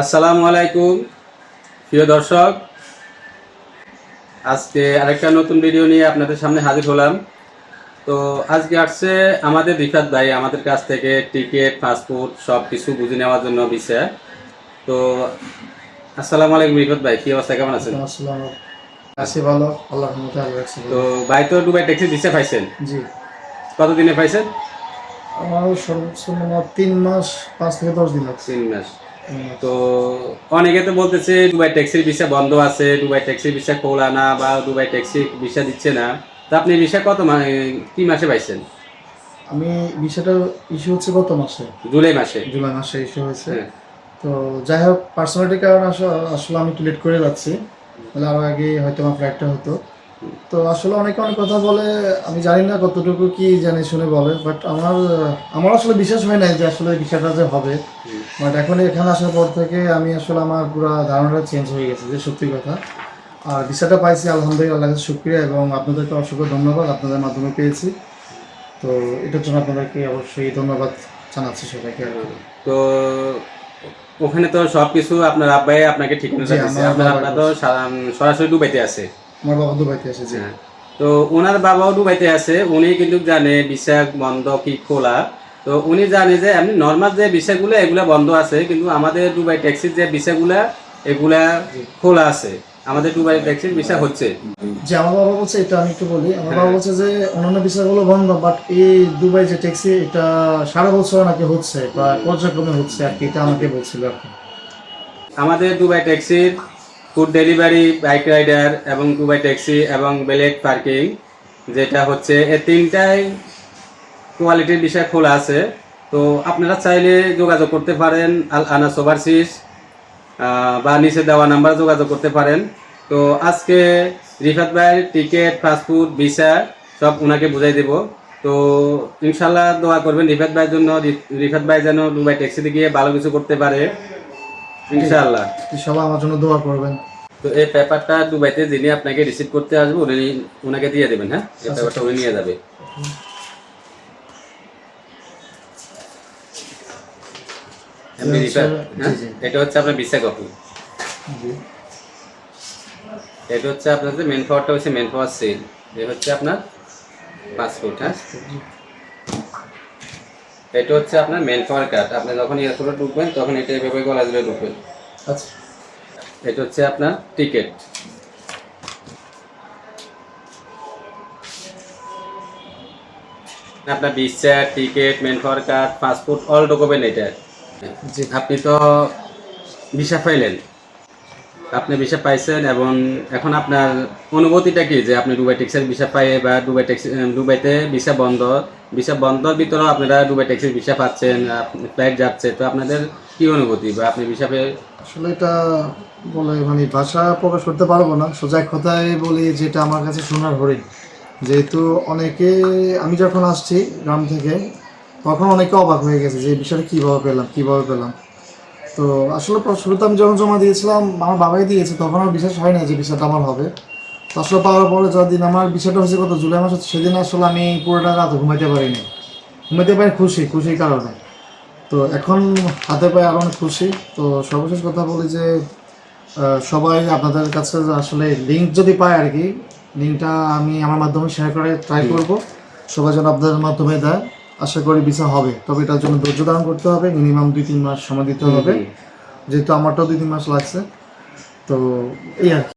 আসসালামু আলাইকুম প্রিয় দর্শক। আজকে আরেকটা নতুন ভিডিও নিয়ে আপনাদের সামনে হাজির হলাম। তো আজকে আসছে আমাদের রিফাত ভাই আমাদের কাছ থেকে টিকিট পাসপোর্ট সব কিছু বুঝে নেওয়ার জন্য বিষয় তো আসসালামু আলাইকুম রিফাত ভাই কি অবস্থা কেমন আছেন? আছি ভালো আল্লাহ তো ভাই তো দুবাই ট্যাক্সি দিছে পাইছেন? জি। কতদিনে পাইছেন? আমার সর্বোচ্চ তিন মাস পাঁচ থেকে দশ দিন তিন মাস। তো অনেকে তো বলতেছে দুবাই ট্যাক্সির ভিসা বন্ধ আছে দুবাই ট্যাক্সির ভিসা খোলা না বা দুবাই ট্যাক্সি ভিসা দিচ্ছে না। তো আপনি ভিসা কত মা- কি মাসে পাইছেন? আমি বিষয়টা ইস্যু হচ্ছে গত মাসে। জুলাই মাসে। জুলাই মাসে ইস্যু হয়েছে। হ্যাঁ। তো যাই হোক পার্সোনালিটির কারণে আস- আসলে আমি একটু লেট করে যাচ্ছি। তাহলে আরও আগে হয়তো আমার ফ্লাইটটা হতো। তো আসলে অনেকে অনেক কথা বলে আমি জানি না কতটুকু কি জানি শুনে বলে বাট আমার আমার আসলে বিশ্বাস হয় না যে আসলে বিষয়টা যে হবে। বাট এখন এখানে আসার পর থেকে আমি আসলে আমার পুরো ধারণাটা চেঞ্জ হয়ে গেছে যে সত্যি কথা। আর ভিসাটা পাইছি আলহামদুলিল্লাহ শুক্রিয়া এবং আপনাদেরকে অসংখ্য ধন্যবাদ আপনাদের মাধ্যমে পেয়েছি। তো এটার জন্য আপনাদেরকে অবশ্যই ধন্যবাদ জানাচ্ছি সবাইকে। আর তো ওখানে তো সব কিছু আপনার আব্বাই আপনাকে ঠিক মতো আমার আপনার তো সরাসরি দুবাইতে আছে। আমার বাবা দুবাইতে হ্যাঁ। তো ওনার বাবাও দুবাইতে আছে উনি কিন্তু জানে ভিসা বন্ধ কি খোলা। তো উনি জানে যে এমনি নর্মাল যে ভিসাগুলো এগুলা বন্ধ আছে কিন্তু আমাদের দুবাই ট্যাক্সির যে ভিসাগুলা এগুলা খোলা আছে। আমাদের দুবাই ট্যাক্সির ভিসা হচ্ছে। যে আমার বাবা বলছে এটা আমি একটু বলি আমার বাবা বলছে যে অন্যান্য বিষয়গুলো বন্ধ বাট এই দুবাই যে ট্যাক্সি এটা সারা বছর নাকি হচ্ছে বা পর্যায়ক্রমে হচ্ছে আর কি এটা আমাকে বলছিল আর কি। আমাদের দুবাই ট্যাক্সির ফুড ডেলিভারি বাইক রাইডার এবং দুবাই ট্যাক্সি এবং বেলেট পার্কিং যেটা হচ্ছে এই তিনটাই কোয়ালিটির বিষয় খোলা আছে। তো আপনারা চাইলে যোগাযোগ করতে পারেন আল আনাস ওভারসিস বা নিচে দেওয়া নাম্বার যোগাযোগ করতে পারেন। তো আজকে রিফাত ভাইয়ের টিকিট পাসপোর্ট ভিসা সব ওনাকে বুঝাই দেব। তো ইনশাল্লাহ দোয়া করবেন রিফাত ভাইয়ের জন্য, রিফাত ভাই যেন দুবাই ট্যাক্সিতে গিয়ে ভালো কিছু করতে পারে। ইনশাআল্লাহ। সবাই আমার জন্য দোয়া করবেন। তো এই পেপারটা দুবাইতে যিনি আপনাকে রিসিভ করতে আসবে উনি ওনাকে দিয়ে দেবেন হ্যাঁ? এই আচ্ছা, পেপারটা উনি নিয়ে যাবে। এটা হচ্ছে- হ্যাঁ? হচ্ছে আপনার ভিসা কপি এটা হচ্ছে আপনার যে মেন পাওয়ারটা হচ্ছে মেন পাওয়ার সেল এটা হচ্ছে আপনার পাসপোর্ট হ্যাঁ? এটা হচ্ছে আপনার মেন পাওয়ার কাট আপনি যখন এয়ারপোর্টে ঢুকবেন তখন এটা এভাবে গলা দিলে ঢুকবেন আচ্ছা। এটা হচ্ছে আপনার টিকিট আপনার visa ticket manpower card passport all document এটা। জি। আপনি তো ভিসা পাইলেন আপনি ভিসা পাইছেন এবং এখন আপনার অনুভূতিটা কি যে আপনি দুবাই ট্যাক্সির ভিসা পাই বা দুবাই ট্যাক্সি দুবাইতে ভিসা বন্ধ, ভিসা বন্ধর ভিতরেও আপনারা দুবাই ট্যাক্সির ভিসা পাচ্ছেন ফ্লাইট যাচ্ছে, তো আপনাদের কি অনুভূতি বা আপনি ভিসা পেয়ে? আসলে এটা বলে মানে ভাষা প্রকাশ করতে পারব না। সোজা কথায় বলি যেটা আমার কাছে শোনার হরিণ। যেহেতু অনেকে, আমি যখন আসছি গ্রাম থেকে, তখন অনেকে অবাক হয়ে গেছে যে বিষয়টা কীভাবে পেলাম কীভাবে পেলাম। তো আসলে শুরুতে আমি যখন জমা দিয়েছিলাম আমার বাবাই দিয়েছে তখন আমার বিশ্বাস হয় না যে বিষয়টা আমার হবে। তো আসলে পাওয়ার পরে যদিন আমার বিষয়টা হয়েছে কত জুলাই মাসে সেদিন আসলে আমি পুরোটা রাত ঘুমাইতে পারিনি। ঘুমাইতে পারি খুশি খুশির কারণে। তো এখন হাতে পায়ে আরও অনেক খুশি। তো সর্বশেষ কথা বলি যে সবাই আপনাদের কাছে আসলে লিঙ্ক যদি পায় আর কি লিঙ্কটা আমি আমার মাধ্যমে শেয়ার করে ট্রাই করব। সবাই যেন আপনাদের মাধ্যমে দেয়। আশা করি ভিসা হবে। তবে এটার জন্য ধৈর্য ধারণ করতে হবে মিনিমাম দুই তিন মাস সময় দিতে হবে। যেহেতু আমারটাও দুই তিন মাস লাগছে তো এই আর কি।